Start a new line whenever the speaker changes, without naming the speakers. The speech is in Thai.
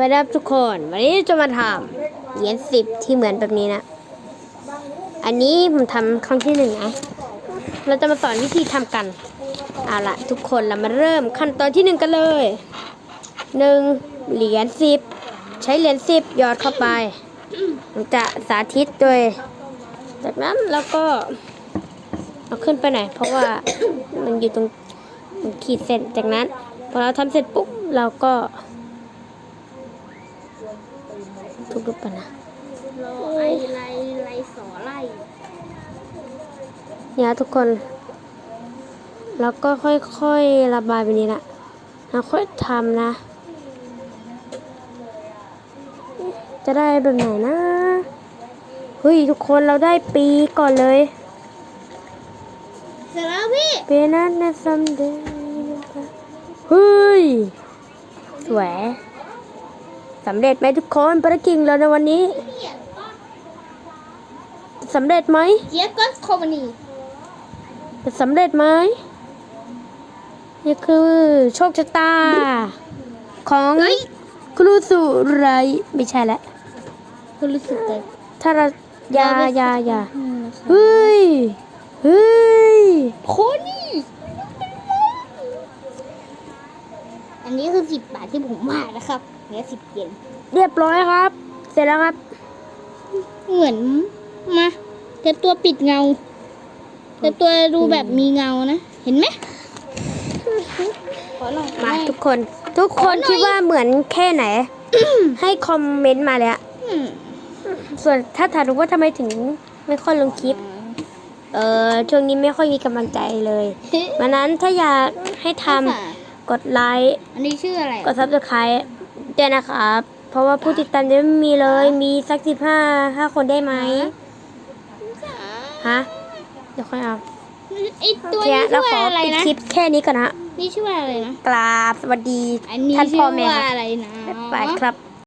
ไปรับทุกคนวันนี้จะมาทำเหรียญสิบที่เหมือนแบบนี้นะ อันนี้ผมทำครั้งที่หนึ่งนะ เราจะมาสอนวิธีทำกัน เอาละทุกคนเรามาเริ่มขั้นตอนที่หนึ่งกันเลยหนึ่งเหรียญสิบใช้เหรียญสิบยอดเข้าไปผมจะสาธิตโดย จากนั้นแล้วก็เอาขึ้นไปหน่อยเพราะว่ามันอยู่ตรงขีดเส้นจากนั้นพอเราทำเสร็จปุ๊บเราก็ ทุบรูปไปนะ
รอไอไลไลสอไล่
เนี่ยทุกคน แล้วก็ค่อยๆระบายไปนี้นะแล้วค่อยทำนะ จะได้แบบไหนนะ เฮ้ย ทุกคนเราได้ปีก่อนเลย
เสร็จแล้วพี่
ปีนั้นนะซัมเดย์เฮ้ย สวย สำเร็จไหมทุกคนภารกิจเราในวันนี้สำเร็จไหม
เจี๊ยบก็คอมมานี
จะสำเร็จไหมนี่คือโชคชะตา ของครูสุไรไม่ใช่แล้ว
ก็รู้สึกเลย
ถ้าเราอยาอยาอยา
อืมนะคะ
เฮ้ย เฮ้ย
โคนี่ อันนี้คือสิบบาทที่ผมว่านะครับเนี่ยสิบเยน
เรียบร้อยครับ เสร็จแล้วครับ
เหมือนมาแต่ตัวปิดเงา แต่ตัวดูแบบมีเงานะ เห็นไหมขอลอง
มาทุกคน ทุกคนคิดว่าเหมือนแค่ไหน ให้คอมเมนต์มาเลยอะ
อืม
ส่วนถ้าถามว่าทำไมถึงไม่ค่อยลงคลิป เออช่วงนี้ไม่ค่อยมีกำลังใจเลยวันนั้นถ้าอยากให้ทำ กดไลค์
อันนี้ชื่ออะไร
กดซับสไครต์ด้วยนะครับ เพราะว่าผู้ติดตามจะไม่มีเลย มีสักสิบห้าห้าคนได้ไหมฮะเดี๋ยวค่อยเอา
ไอตัว
เทีย
นี้
เรา
ชื่อ
ขอ
อะไร
ปิด
นะ
คลิปแค่นี้ก่อนนะ
นี่ชื่อว่าอะไรนะ
กราบสวัสดี
อันนี้
ท่าน
ชื่
พ่อ
อ
แม่
ว่า
ครับ
อะไรนะ
บ๊ายบายครับ